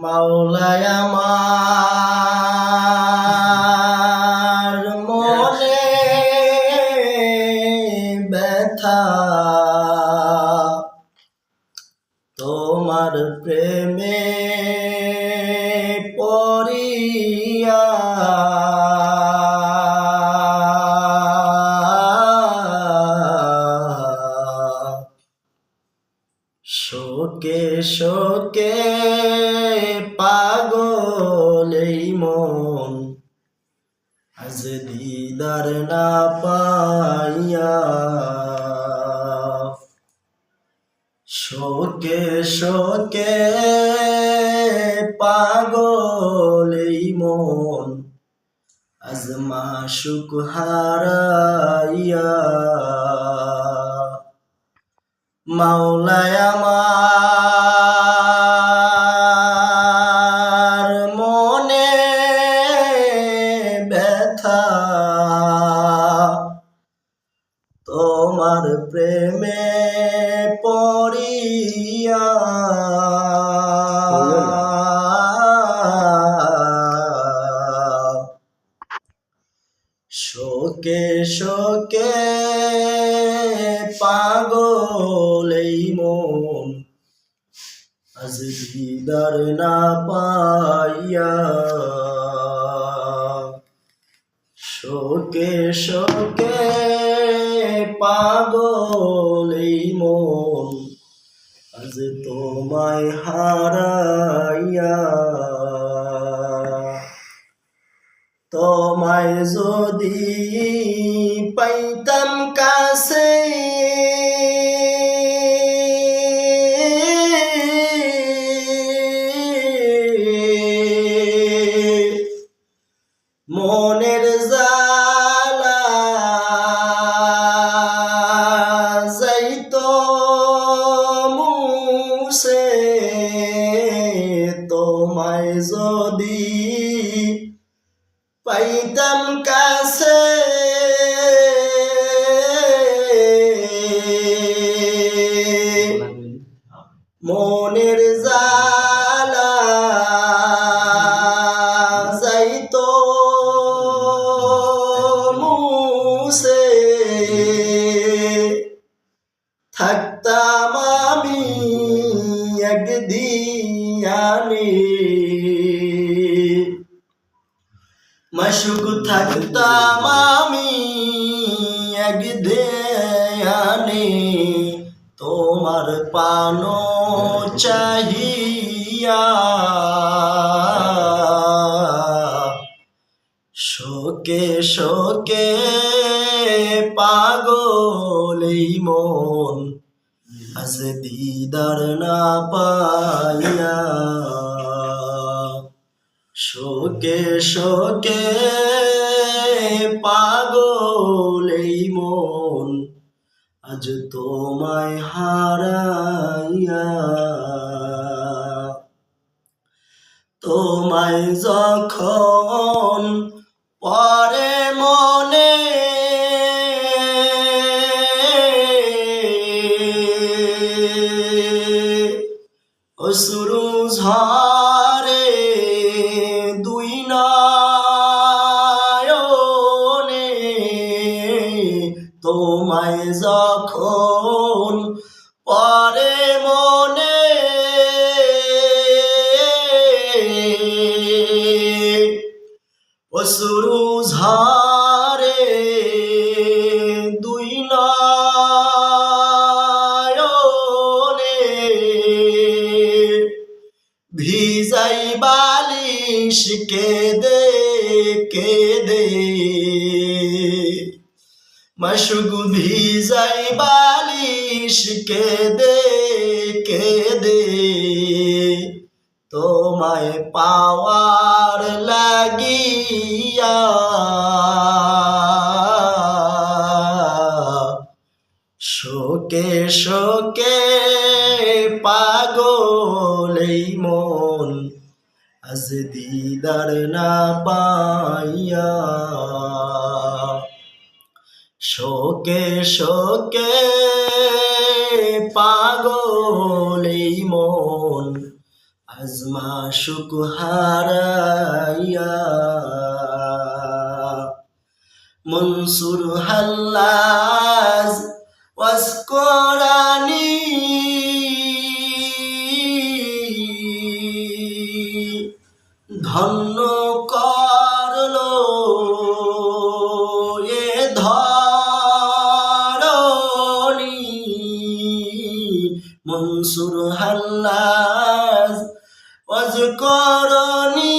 মাওলায় আমার মনে ব্যথা। তোমার প্রেমে পড়িয়া এই মন। আজ দিদার না পাইয়া শোকে শোকে পাগল এই মন। আজ মাসুক হারাইয়া মাওলায় তোমার প্রেমে পড়িয়া। শোকে শোকে পাগল মন। আজ দিদার না পাইয়া। শোকে শোকে পাগল মন। আজ তোমায় হারাইয়া তোমায় যদি পাইতাম কাছে মনের জালা পাইতাম থাকতাম আমি এক দেয়ানে তোমার পানো চাহিয়া। শোকে শোকে পাগল এই মন, আজ দিদার না পাইয়া। শোকে শোকে পাগল এই মন। আজ তোমায় হারাইয়া তোমায় যখন পরে মনে অসুরু তোমায় যখন পরে মনে অসুরু ঝরে দুই নয়নে ভিজাই বালিশ কেদে কেদে মশুক ভিজাই বালিশ কেদে কেদে। তোমায় পাওয়ার লাগিয়া শোকে শোকে পাগল মন আজ দিদার না পাইয়া। শোকে শোকে পাগল মন। আজমা সুখ হারাইয়া মনসুর হাল্লাজ ওয়াসকরানি মনসুর হাল্লাজ করি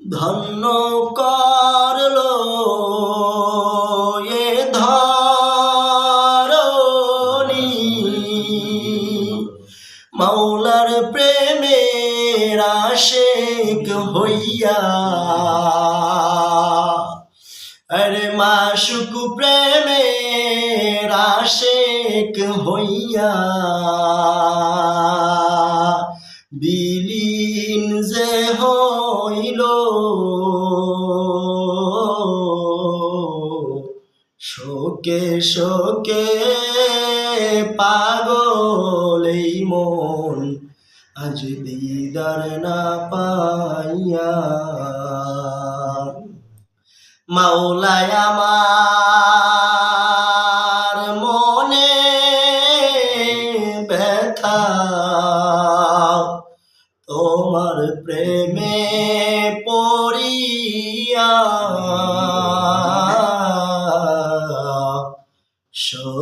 ধন্য করল প্রেমের আশেক হইয়া বিলীন যে হইল শোকে শোকে পাগল এই মন আজ দিদার না পাইয়া। মাওলায় আমার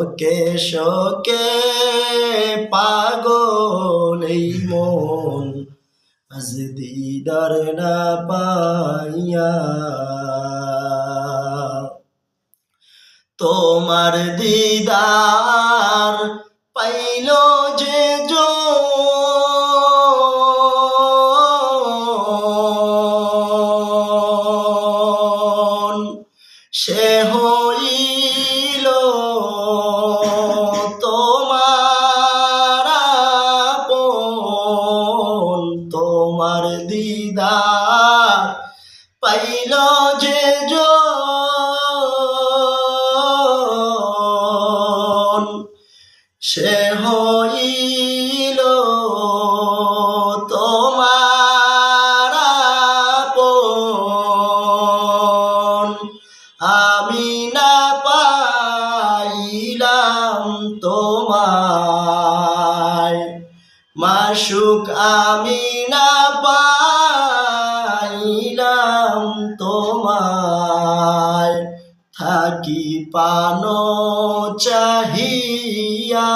শোকে শোকে পাগল এই মন। আজ দিদার না পাইয়া তোমার দিদার পাইল সে হইল তোমার আমি না পাইলাম তোমায়। মাসুক আমি না পাইলাম পানো চাহিয়া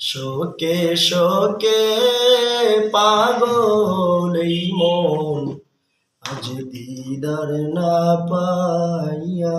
শোকে শোকে পাগল মন আজ দিদার না পাইয়া.